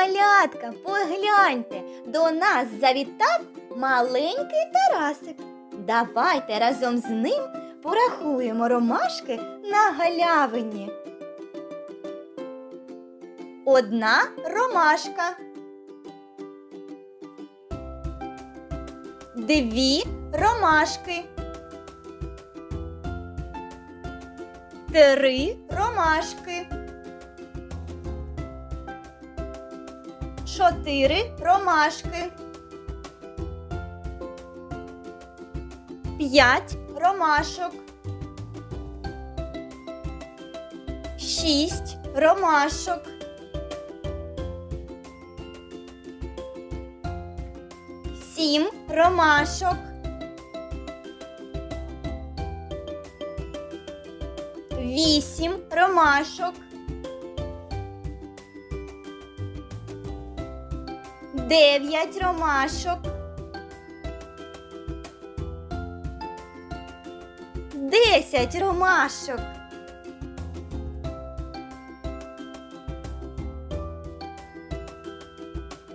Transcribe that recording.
Малятка, погляньте, до нас завітав маленький Тарасик. Давайте разом з ним порахуємо ромашки на галявині. Одна ромашка. Дві ромашки. Три ромашки. Чотири ромашки. П'ять ромашок. Шість ромашок. Сім ромашок. Вісім ромашок. Дев'ять ромашок. Десять ромашок.